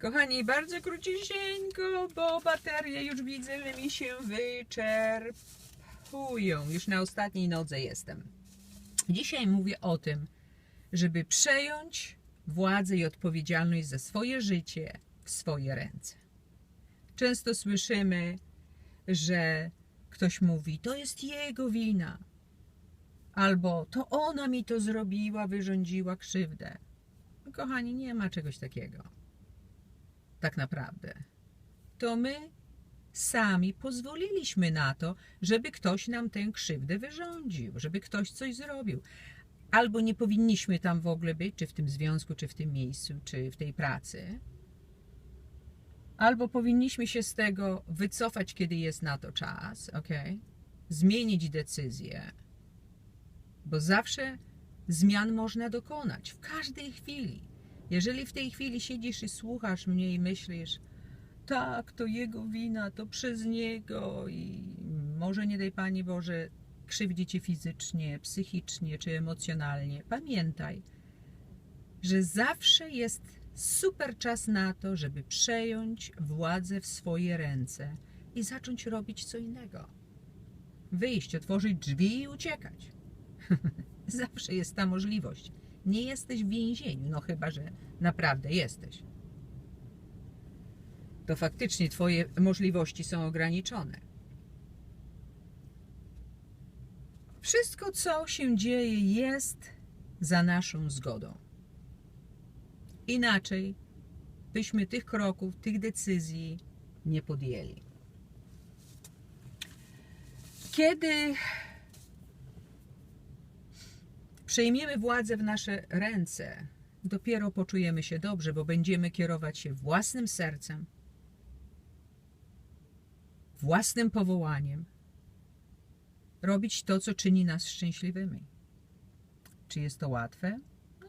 Kochani, bardzo króciusieńko, bo baterie już widzę, że mi się wyczerpują. Już na ostatniej nodze jestem. Dzisiaj mówię o tym, żeby przejąć władzę i odpowiedzialność za swoje życie w swoje ręce. Często słyszymy, że ktoś mówi, to jest jego wina, albo to ona mi to zrobiła, wyrządziła krzywdę. Kochani, nie ma czegoś takiego. Tak naprawdę. To my sami pozwoliliśmy na to, żeby ktoś nam tę krzywdę wyrządził, żeby ktoś coś zrobił. Albo nie powinniśmy tam w ogóle być, czy w tym związku, czy w tym miejscu, czy w tej pracy. Albo powinniśmy się z tego wycofać, kiedy jest na to czas, ok? Zmienić decyzję, bo zawsze zmian można dokonać w każdej chwili. Jeżeli w tej chwili siedzisz i słuchasz mnie i myślisz, tak, to jego wina, to przez niego i może nie daj Pani Boże krzywdzi Cię fizycznie, psychicznie czy emocjonalnie, pamiętaj, że zawsze jest super czas na to, żeby przejąć władzę w swoje ręce i zacząć robić co innego. Wyjść, otworzyć drzwi i uciekać. Zawsze jest ta możliwość. Nie jesteś w więzieniu, no chyba, że naprawdę jesteś. To faktycznie Twoje możliwości są ograniczone. Wszystko, co się dzieje, jest za naszą zgodą. Inaczej byśmy tych kroków, tych decyzji nie podjęli. Kiedy przejmiemy władzę w nasze ręce, dopiero poczujemy się dobrze, bo będziemy kierować się własnym sercem, własnym powołaniem, robić to, co czyni nas szczęśliwymi. Czy jest to łatwe? No,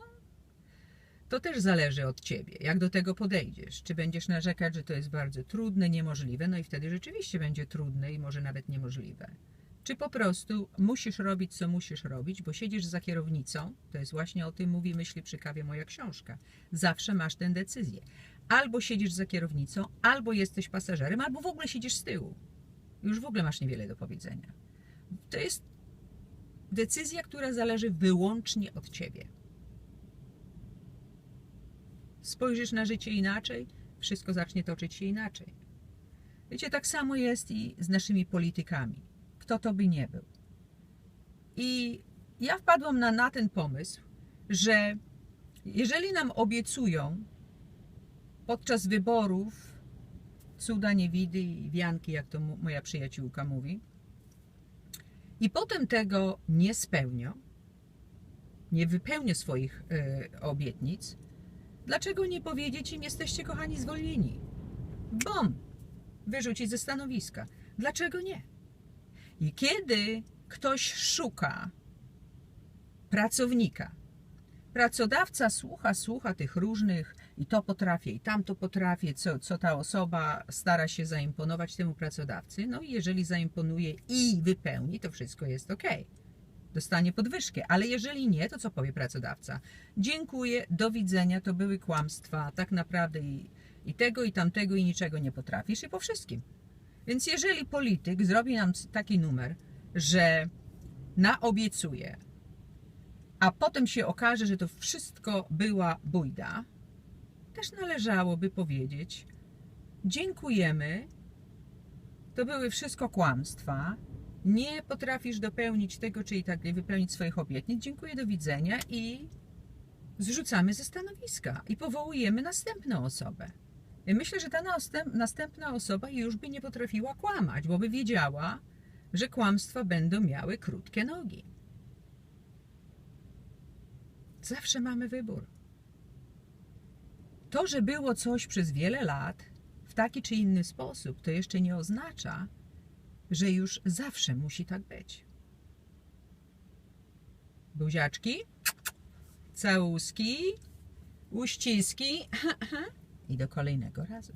to też zależy od ciebie, jak do tego podejdziesz. Czy będziesz narzekać, że to jest bardzo trudne, niemożliwe, no i wtedy rzeczywiście będzie trudne i może nawet niemożliwe. Czy po prostu musisz robić, co musisz robić, bo siedzisz za kierownicą, to jest właśnie o tym mówi Myśli przy kawie moja książka. Zawsze masz tę decyzję. Albo siedzisz za kierownicą, albo jesteś pasażerem, albo w ogóle siedzisz z tyłu. Już w ogóle masz niewiele do powiedzenia. To jest decyzja, która zależy wyłącznie od ciebie. Spojrzysz na życie inaczej, wszystko zacznie toczyć się inaczej. Wiecie, tak samo jest i z naszymi politykami. Kto to by nie był. I ja wpadłam na, na ten pomysł, że jeżeli nam obiecują podczas wyborów cuda, niewidy i wianki, jak to moja przyjaciółka mówi, i potem tego nie spełnią, nie wypełnią swoich y, obietnic, dlaczego nie powiedzieć im, jesteście kochani zwolnieni? Bom! Wyrzucić ze stanowiska. Dlaczego nie? I kiedy ktoś szuka pracownika, pracodawca słucha, słucha tych różnych i to potrafię, i tamto potrafię, co, co ta osoba stara się zaimponować temu pracodawcy. No i jeżeli zaimponuje i wypełni, to wszystko jest ok. Dostanie podwyżkę, ale jeżeli nie, to co powie pracodawca? Dziękuję, do widzenia, to były kłamstwa, tak naprawdę i, i tego, i tamtego, i niczego nie potrafisz, i po wszystkim. Więc jeżeli polityk zrobi nam taki numer, że naobiecuje, a potem się okaże, że to wszystko była bójda, też należałoby powiedzieć: Dziękujemy, to były wszystko kłamstwa, nie potrafisz dopełnić tego, czyli tak wypełnić swoich obietnic, dziękuję, do widzenia i zrzucamy ze stanowiska i powołujemy następną osobę. Myślę, że ta następ- następna osoba już by nie potrafiła kłamać, bo by wiedziała, że kłamstwa będą miały krótkie nogi. Zawsze mamy wybór. To, że było coś przez wiele lat w taki czy inny sposób, to jeszcze nie oznacza, że już zawsze musi tak być. Buziaczki, całuski, uściski i do kolejnego razu.